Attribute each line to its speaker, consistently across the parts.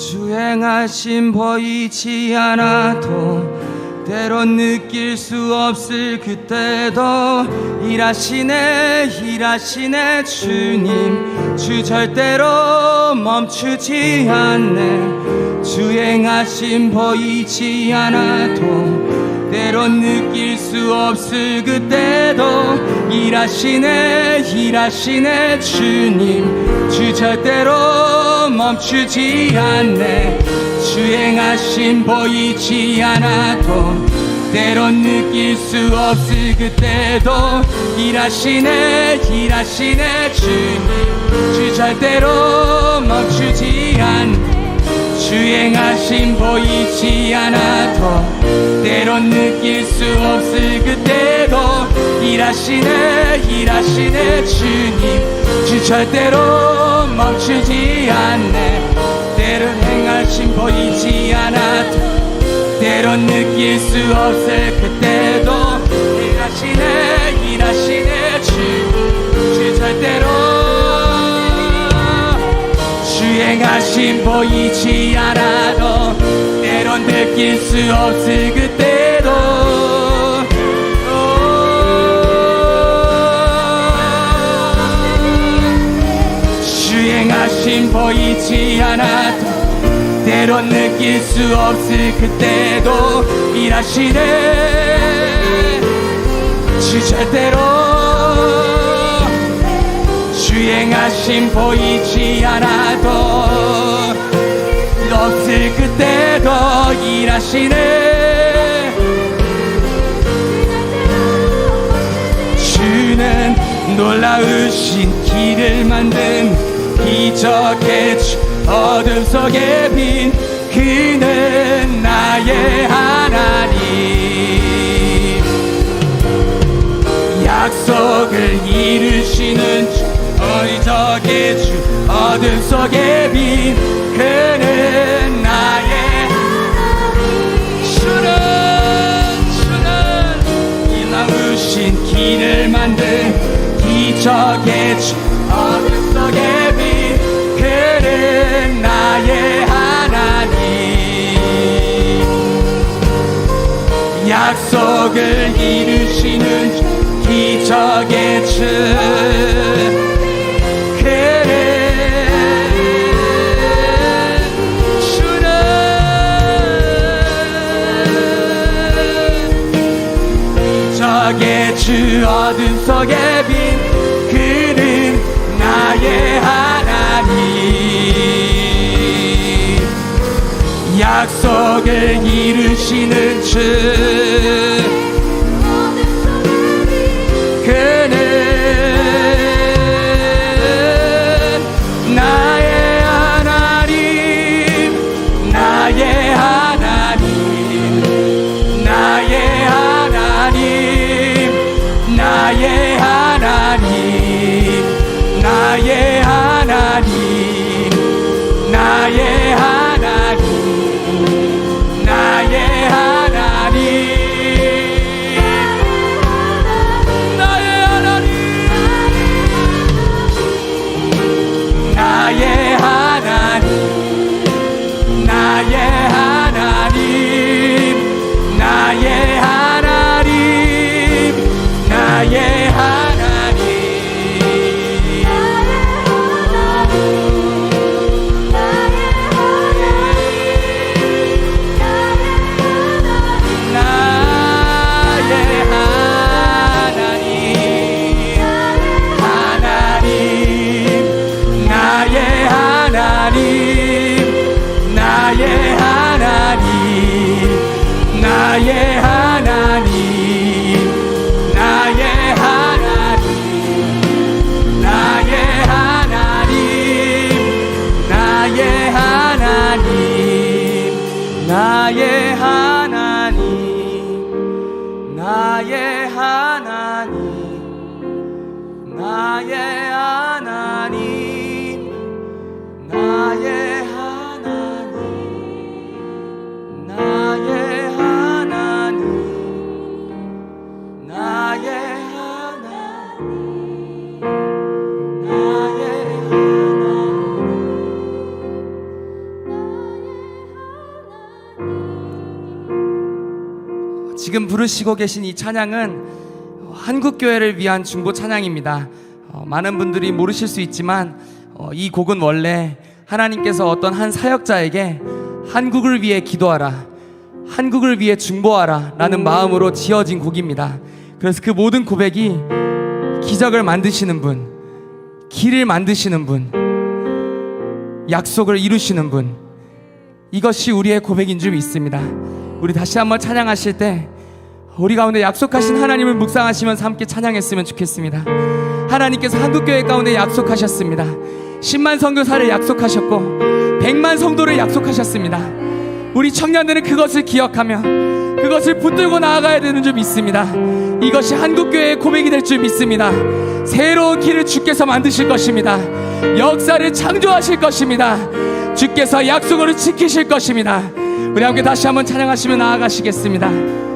Speaker 1: 주행하심 보이지 않아도 때론 느낄 수 없을 그때도 일하시네 일하시네 주님. 주 절대로 멈추지 않네. 주행하심 보이지 않아도 때론 느낄 수 없을 그때도 일하시네 일하시네 주님. 주 절대로 멈추지 않네. 주행하심 보이지 않아도 때론 느낄 수 없을 그때도 일하시네 일하시네 주님. 주 절대로 멈추지 않네 주행하심 보이지 않아도 때론 느낄 수 없을 그때도 일하시네 일하시네 주님. 주 절대로 멈추지 않네. 때론 행하심 보이지 않아도 때론 느낄 수 없을 그때도 행하심 보이지 않아도 때론 느낄 수 없을 그때도 오. 주행하심 보이지 않아도 때론 느낄 수 없을 그때도 일하시네 주 절대로 주행하심 보이지 않아도 없을 그때도 일하시네. 주는 놀라우신 길을 만든 기적의 주 어둠 속에 빈 그는 나의 하나님. 약속을 이루시는 주 어리적의 주 어둠 속에 빈 그는 나의 주는 주는. 일나우신 길을 만든 기적의 주 어둠 속에 빈 그는 나의 하나님. 약속을 이루시는 주 기적의 주 속에 빈 그는 나의 하나님. 약속을 이루시는 주 I am. 지금 부르시고 계신 이 찬양은 한국교회를 위한 중보 찬양입니다. 어, 많은 분들이 모르실 수 있지만 어, 이 곡은 원래 하나님께서 어떤 한 사역자에게 한국을 위해 기도하라, 한국을 위해 중보하라 라는 마음으로 지어진 곡입니다. 그래서 그 모든 고백이 기적을 만드시는 분, 길을 만드시는 분, 약속을 이루시는 분, 이것이 우리의 고백인 줄 믿습니다. 우리 다시 한번 찬양하실 때 우리 가운데 약속하신 하나님을 묵상하시면서 함께 찬양했으면 좋겠습니다. 하나님께서 한국교회 가운데 약속하셨습니다. 10만 선교사를 약속하셨고 100만 성도를 약속하셨습니다. 우리 청년들은 그것을 기억하며 그것을 붙들고 나아가야 되는 줄 믿습니다. 이것이 한국교회의 고백이 될 줄 믿습니다. 새로운 길을 주께서 만드실 것입니다. 역사를 창조하실 것입니다. 주께서 약속을 지키실 것입니다. 우리 함께 다시 한번 찬양하시며 나아가시겠습니다.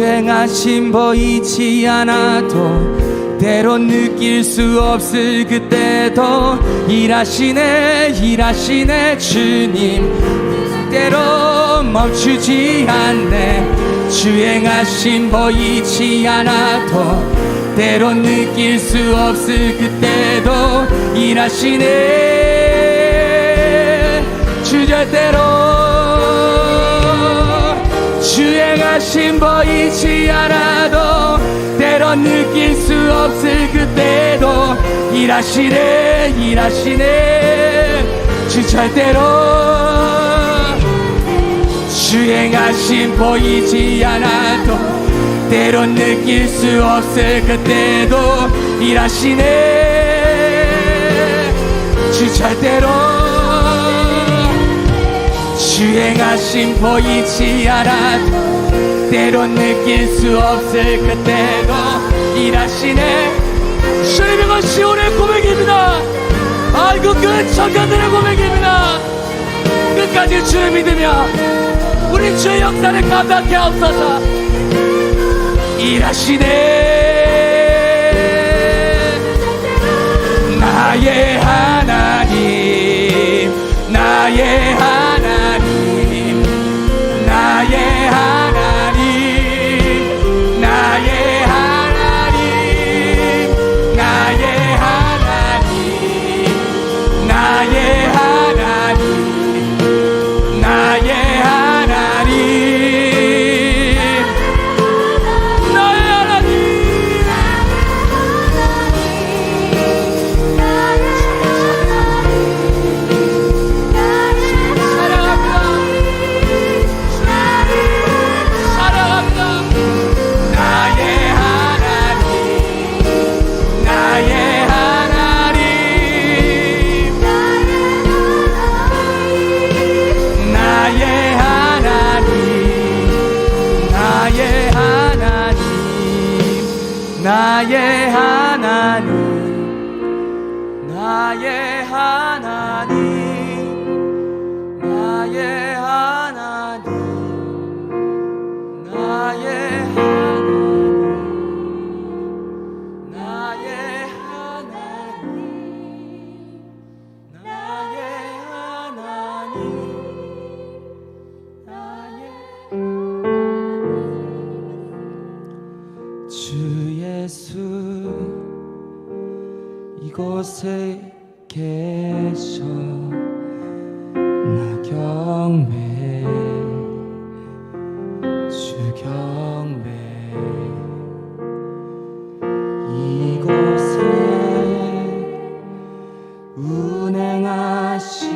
Speaker 1: 주행하심 보이지 않아도 때론 느낄 수 없을 그때도 일하시네 일하시네 주님. 때로 멈추지 않네. 주행하심 보이지 않아도 때론 느낄 수 없을 그때도 일하시네. 주절대로 주행하신 보 없을 그때도 일하시네 일하시네. 주 절대로 주행하신 보이지 않아도 때론 느낄 수 없을 그때도 일하시네. 주 절대로 주행하심 보이지 않아도 때론 느낄 수 없을 그때도 일하시네. 것이 오늘 고백입니다. 아이고 그 청년들의 고백입니다. 끝까지 주를 믿으며 우리 주의 역사를 감당케 하옵소서 일하시네. 나의 하나님 나의 하나님 예수 이곳에 계셔. 나 경배 주 경배. 이곳에 운행하시